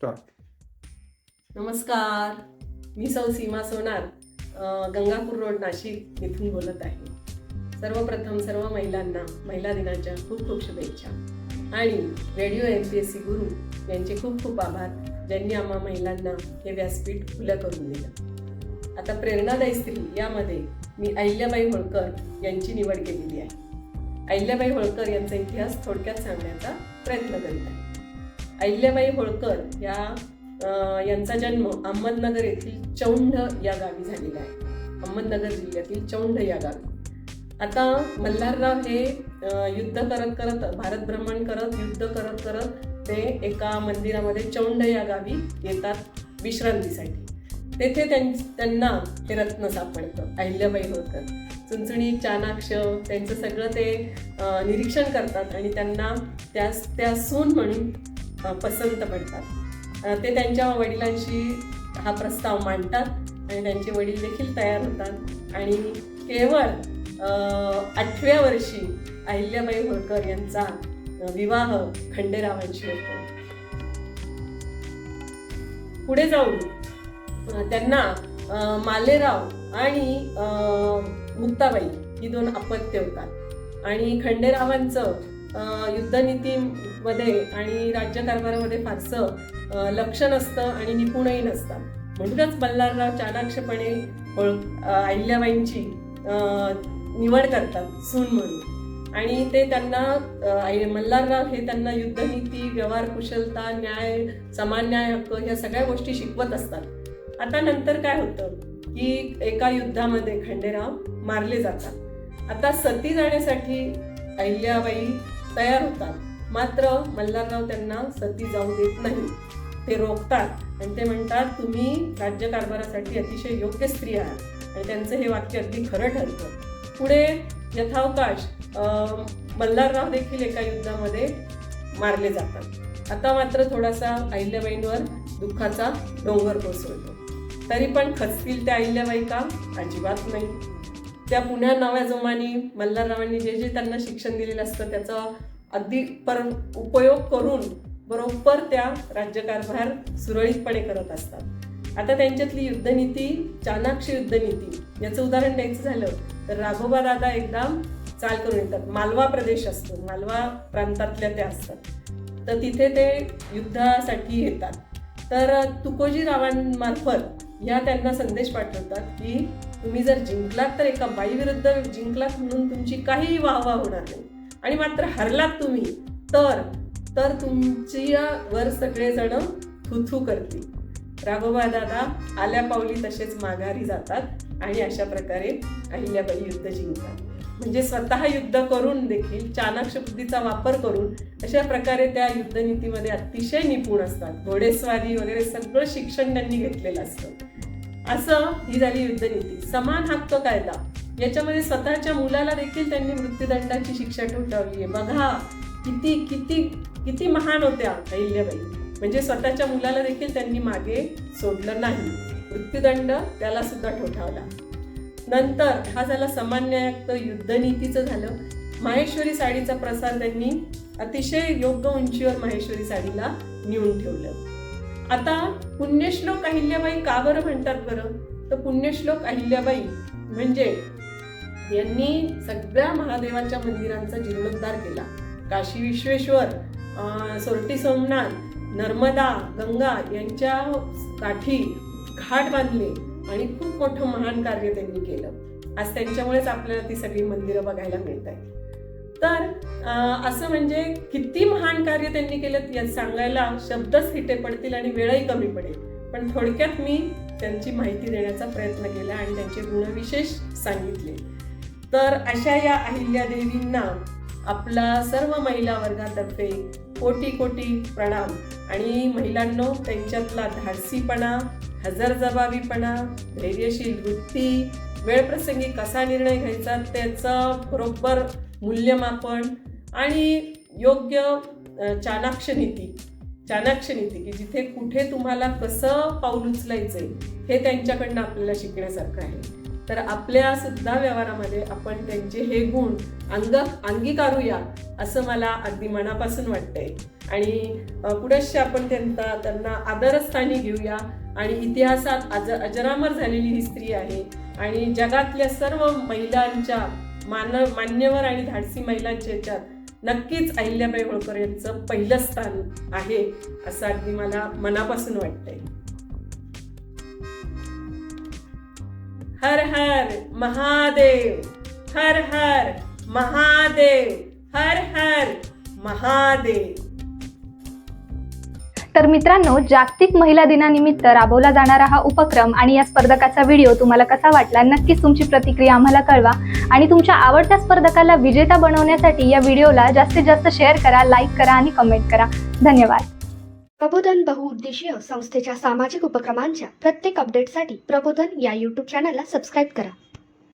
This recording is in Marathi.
स्टार्ट नमस्कार. मी सौ सीमा सोनार गंगापूर रोड नाशिक इथून बोलत आहे. सर्वप्रथम सर्व महिलांना महिला दिनाच्या खूप खूप शुभेच्छा. आणि radio M P S C गुरु यांचे खूप खूप आभार ज्यांनी आम्हा महिलांना हे व्यासपीठ खुलं करून दिलं. आता प्रेरणादायी स्त्री यामध्ये मी अहिल्याबाई होळकर यांची निवड केलेली आहे. अहिल्याबाई होळकर यांचा इतिहास थोडक्यात सांगण्याचा प्रयत्न करीत आहे. अहिल्याबाई होळकर या यांचा जन्म अहमदनगर येथील चौंढ या गावी झालेला आहे. अहमदनगर जिल्ह्यातील चौंढ या गावी. आता मल्हारराव हे युद्ध करत करत भारत भ्रमण करत युद्ध करत करत ते एका मंदिरामध्ये चौंड या गावी येतात विश्रांतीसाठी. तेथे त्यां त्यांना ते रत्न सापडतं अहिल्याबाई होळकर. चुंचुणी चाणाक्ष त्यांचं सगळं ते निरीक्षण करतात आणि त्यांना त्या त्या सून म्हणून पसंत पडतात. ते त्यांच्या वडिलांशी हा प्रस्ताव मांडतात आणि त्यांचे वडील देखील तयार होतात. आणि केवळ अं, आठव्या वर्षी अहिल्याबाई होळकर यांचा विवाह खंडेरावांशी होतो. पुढे जाऊन त्यांना अं, मालेराव आणि अं, मुक्ताबाई ही दोन अपत्य होतात. आणि खंडेरावांचं अं, मध्ये आणि राज्यकारभारामध्ये फारसं लक्ष नसतं आणि निपुणही नसतात म्हणूनच मल्हारराव चाणाक्षपणे होळ अहिल्याबाईंची निवड करतात सून म्हणून. आणि ते त्यांना मल्हारराव हे त्यांना युद्धनीती व्यवहार कुशलता न्याय समान न्याय हक्क ह्या सगळ्या गोष्टी शिकवत असतात. आता नंतर काय होतं की एका युद्धामध्ये खंडेराव मारले जातात. आता सती जाण्यासाठी अहिल्याबाई तयार होतात. मात्र मल्हारराव त्यांना सती जाऊ देत नाही. ते रोखतात आणि ते म्हणतात तुम्ही राज्यकारभारासाठी अतिशय योग्य स्त्री आहात. आणि त्यांचं हे वाक्य अगदी खरं ठरतं. पुढे यथावकाश मल्हारराव देखील एका युद्धामध्ये मारले जातात. आता मात्र थोडासा अहिल्याबाईंवर दुःखाचा डोंगर कोसळतो. तरी पण खचतील त्या अहिल्याबाई का? अजिबात नाही. त्या पुण्या नव्या जोमानी मल्हाररावांनी जे जे त्यांना शिक्षण दिलेलं असतं त्याचा अगदी पर उपयोग करून बरोबर त्या राज्यकारभार सुरळीतपणे करत असतात. आता त्यांच्यातली युद्धनीती चाणाक्ष युद्धनीती याचं उदाहरण द्यायचं झालं तर राघोबा दादा एकदा चाल करून येतात. मालवा प्रदेश असतो. मालवा प्रांतातल्या त्या असतात. तर तिथे ते युद्धासाठी येतात. तर तुकोजीरावांमार्फत ह्या त्यांना संदेश पाठवतात की तुम्ही जर जिंकलात तर एका बाईविरुद्ध जिंकलात म्हणून तुमची काहीही वाहवा होणार नाही. आणि मात्र हरलात तुम्ही तर तर तुमची वर सगळेजण थुथू करतील. राघोबा दादा आल्या पावली तसेच माघारी जातात आणि अशा प्रकारे अहिल्याबाई युद्ध जिंकतात. म्हणजे स्वतः युद्ध करून देखील चाणक्ष बुद्धीचा वापर करून अशा प्रकारे त्या युद्धनीतीमध्ये अतिशय निपुण असतात. घोडेस्वारी वगैरे सगळं शिक्षण त्यांनी घेतलेलं असतं. असं ही झाली युद्धनीती समान हक्क कायदा. याच्यामध्ये स्वतःच्या मुलाला देखील त्यांनी मृत्यूदंडाची शिक्षा ठोठावली आहे. बघा किती किती किती महान होत्या अहिल्याबाई. म्हणजे स्वतःच्या मुलाला देखील त्यांनी मागे सोडलं नाही. मृत्यूदंड त्याला सुद्धा ठोठावला. नंतर हा झाला समान्यायुक्त युद्धनीतीचं झालं. माहेश्वरी साडीचा प्रसार त्यांनी अतिशय योग्य उंचीवर माहेश्वरी साडीला नेऊन ठेवलं. आता पुण्यश्लोक अहिल्याबाई का बरं म्हणतात बरं? तर पुण्यश्लोक अहिल्याबाई म्हणजे यांनी सगळ्या महादेवाच्या मंदिरांचा जीर्णोद्धार केला. काशी विश्वेश्वर अं, सोरटी सोमनाथ नर्मदा गंगा यांच्या काठी घाट बांधले आणि खूप मोठं महान कार्य त्यांनी केलं. आज त्यांच्यामुळेच आपल्याला ती सगळी मंदिरं बघायला मिळत आहेत. तर असं म्हणजे किती महान कार्य त्यांनी केलं या सांगायला शब्दच हिटे पडतील आणि वेळही कमी पडेल. पण थोडक्यात मी त्यांची माहिती देण्याचा प्रयत्न केला आणि त्यांचे गुणविशेष सांगितले. तर अशा या अहिल्या देवींना आपला सर्व महिला वर्गातर्फे कोटी कोटी प्रणाम. आणि महिलांनो त्यांच्यातला धाडसीपणा हजरजबाबीपणा धैर्यशील वृत्ती वेळप्रसंगी कसा निर्णय घ्यायचा त्याचं बरोबर मूल्यमापन आणि योग्य चाणाक्ष नीती चाणाक्ष नीती की जिथे कुठे तुम्हाला कसं पाऊल उचलायचं हे त्यांच्याकडनं आपल्याला शिकण्यासारखं आहे. तर आपल्या सुद्धा व्यवहारामध्ये आपण त्यांचे हे गुण अंग अंगीकारूया असं मला अगदी मनापासून वाटतंय. आणि अ, आपण त्यांना त्यांना आदरस्थानी घेऊया. आणि इतिहासात अज अजरामर झालेली ही स्त्री आहे. आणि जगातल्या सर्व महिलांच्या मान मान्यवर आणि धाडसी महिलांच्या ह्याच्यात नक्कीच अहिल्याबाई होळकर यांचं पहिलं स्थान आहे असं अगदी मला मनापासून वाटतंय. हर हर महादेव हर हर महादेव हर हर महादेव. तर मित्रांनो जागतिक महिला दिनानिमित्त राबवला जाणारा हा उपक्रम आणि या स्पर्धकाचा व्हिडिओ तुम्हाला कसा वाटला नक्कीच तुमची प्रतिक्रिया आम्हाला कळवा. आणि तुमच्या आवडत्या स्पर्धकाला विजेता बनवण्यासाठी या व्हिडिओला जास्तीत जास्त शेअर करा लाईक करा आणि कमेंट करा. धन्यवाद. प्रबोधन बहुउद्देशीय संस्थेच्या सामाजिक उपक्रमांच्या प्रत्येक अपडेटसाठी प्रबोधन या यूट्यूब चॅनलला सबस्क्राईब करा.